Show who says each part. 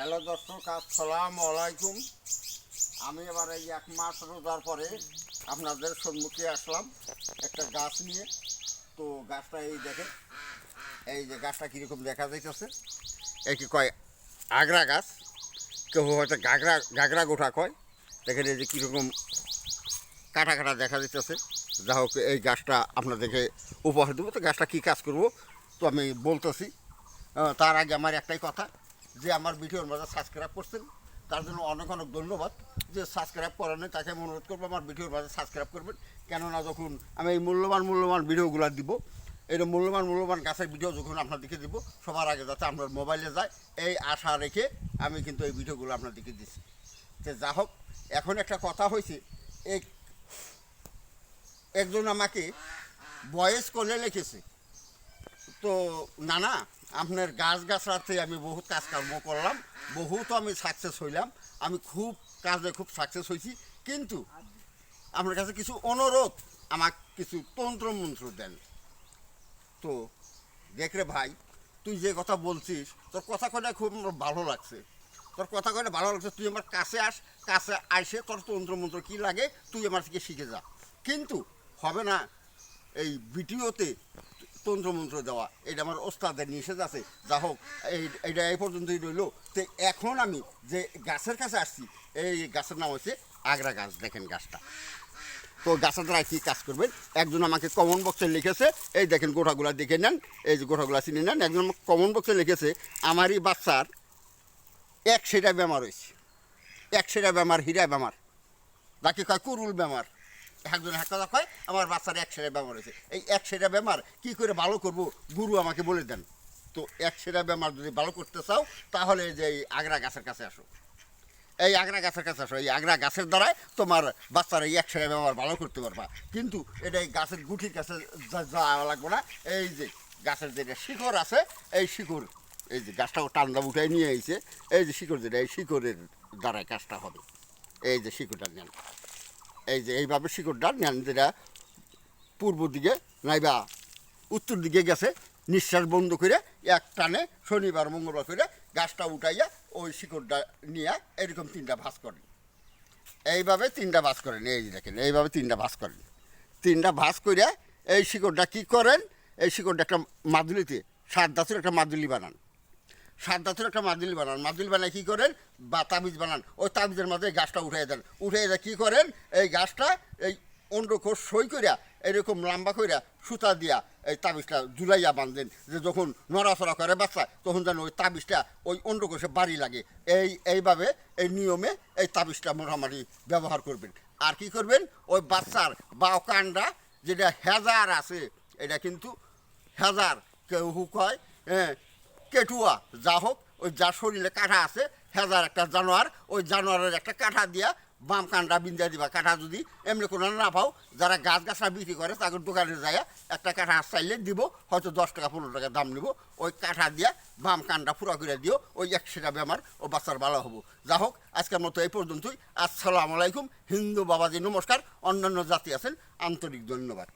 Speaker 1: Hello দর্শক, আসসালামু আলাইকুম। আমি এবার এই এক মাস রোজার পরে আপনাদের সম্মুখে আসলাম একটা গাছ নিয়ে। তো গাছটা এই দেখে এই যে গাছটা কীরকম দেখা যাইতেছে, এই কি কয়, আগ্রা গাছ, কেউ হয়তো গাগরা গাগরা গোঠা কয়। দেখেন এই যে কীরকম কাটা কাটা দেখা যাইতেছে। যা হোক, এই গাছটা আপনাদেরকে উপহার দেবো। তো গাছটা কী কাজ করব? তো আমি বলতেছি তার আগে আমার একটাই কথা যে আমার ভিডিওর মাঝে সাবস্ক্রাইব করছেন, তার জন্য অনেক অনেক ধন্যবাদ যে সাবস্ক্রাইব করেন তাকে আমি অনুরোধ করব আমার ভিডিওর মাঝে সাবস্ক্রাইব করবেন। কেননা যখন আমি এই মূল্যবান মূল্যবান ভিডিওগুলো দিব, এই মূল্যবান মূল্যবান গাছের ভিডিও যখন আপনার আপনাদেরকে দিব, সবার আগে যাতে আপনার মোবাইলে যায়, এই আশা রেখে আমি কিন্তু এই ভিডিওগুলো আপনার আপনাদেরকে দিচ্ছি। যে যা হোক, এখন একটা কথা হয়েছে, এক, একজন আমাকে বয়েস করলে লিখেছে। তো না না আপনার গাছ গাছড়াতে আমি বহুত কাজকর্ম করলাম, বহুত আমি সাকসেস হইলাম। আমি খুব কাজে খুব সাকসেস হয়েছি কিন্তু আপনার কাছে কিছু অনুরোধ, আমাকে কিছু তন্ত্র মন্ত্র দেন। তো, দেখ রে ভাই, তুই যে কথা বলছিস, তোর কথা কয়টা খুব ভালো লাগছে। তোর কথা কয়টা ভালো লাগছে, তুই আমার কাছে আস, কাছে আইসে তোর তন্ত্র মন্ত্র কী লাগে, তুই আমার থেকে শিখে যা। কিন্তু হবে না, এই ভিডিওতে তন্ত্রমন্ত্র দেওয়া, এটা আমার ওস্তাদের নিষেধ আছে। যা হোক, এই, এটা এই পর্যন্তই রইল। তো এখন আমি যে গাছের কাছে আসছি, এই গাছের নাম হচ্ছে আগ্রা গাছ, দেখেন গাছটা। তো গাছের দ্বারা কী কাজ করবেন? একজন আমাকে কমন বক্সে লিখেছে, এই দেখেন গোটাগুলা দেখে নেন, এই যে গোটাগুলা চিনে নেন, একজন কমন বক্সে লিখেছে, আমারই বাচ্চার এক সেটা বেমার হয়েছে, এক সেটা বেমার, হীরা বেমার। বাকি কয়, কুরুল বেমার। একজন এক কথা কয় আমার বাচ্চার এক সেরা বেমার হয়েছে। এই এক সেরা বেমার কি করে ভালো করব? গুরু আমাকে বলে দেন। তো এক সেরা বেমার যদি ভালো করতে চাও, তাহলে যে এই আগ্রা গাছের কাছে আসো। এই আগ্রা গাছের কাছে আসো। এই আগ্রা গাছের দ্বারাই তোমার বাচ্চার এই এক সেরা বেমার ভালো করতে পারবা। কিন্তু এটা এই গাছের গুঠির কাছে যাওয়া লাগবে না। এই যে গাছের যেটা শিকড় আছে, এই শিকড়, এই যে গাছটাও টান্দা উঠাই নিয়ে এসে এই যে শিকড় যেটা, এই শিকড়ের দ্বারাই কাজটা হবে। এই যে শিকড়টা নেন। এই যে এইভাবে শিকড়টা যেটা পূর্ব দিকে নাইবা উত্তর দিকে গেছে, নিঃশ্বাস বন্ধ করে এক টানে শনিবার, মঙ্গলবার করে গাছটা উঠাইয়া ওই শিকড়টা নিয়ে এরকম তিনটা ভাঁজ করেন। এইভাবে তিনটা ভাঁজ করেন, এই যে দেখেন, এইভাবে তিনটা ভাঁজ করেন। তিনটা ভাঁজ করে এই শিকড়টা কী করেন? এই শিকড়টা একটা মাদুলিতে, সাত ধাতুর একটা মাদুলি বানান। সাত ধাতুর একটা মাদিল বানান। মাদিল বানায় কী করেন? বা তাবিজ বানান। ওই তাবিজের মাঝে গাছটা উঠে দেন। উঠে দিয়ে কী করেন? এই গাছটা এই অন্ডকোষ সই করিয়া এরকম লম্বা করিয়া সুতা দিয়া এই তাবিজটা জুলাইয়া বাঁধেন। যে যখন নড়াচড়া করে বাচ্চা, তখন যেন ওই তাবিজটা ওই অন্ডকোষে বাড়ি লাগে। এই, এইভাবে এই নিয়মে এই তাবিজটা মোটামুটি ব্যবহার করবেন। আর কি করবেন? ওই বাচ্চার বা কান্ডা যেটা হেজার আছে, এটা কিন্তু হেজার কেউ কয় হ্যাঁ কেটুয়া। যা হোক, ওই যার শরীরে কাঁটা আছে, হেজার একটা জানোয়ার, ওই জানোয়ারের একটা কাঁটা দিয়া বাম কানটা বিন্দা দিবা। কাঁটা যদি এমনি কোনো না পাও, যারা গাছ গাছটা বিক্রি করে, তাদের দোকানে যায় একটা কাঁটা চাইলে দিব, হয়তো দশ টাকা, পনেরো টাকা দাম নিব। ওই কাঁটা দিয়া বাম কানটা পুরা করে দিও, ওই একশোটা বেমার ও বাচ্চার ভালো হব। যা হোক, আজকের মতো এই পর্যন্তই। আসসালামু আলাইকুম। হিন্দু বাবাজি, নমস্কার। অন্যান্য জাতি আছেন, আন্তরিক ধন্যবাদ।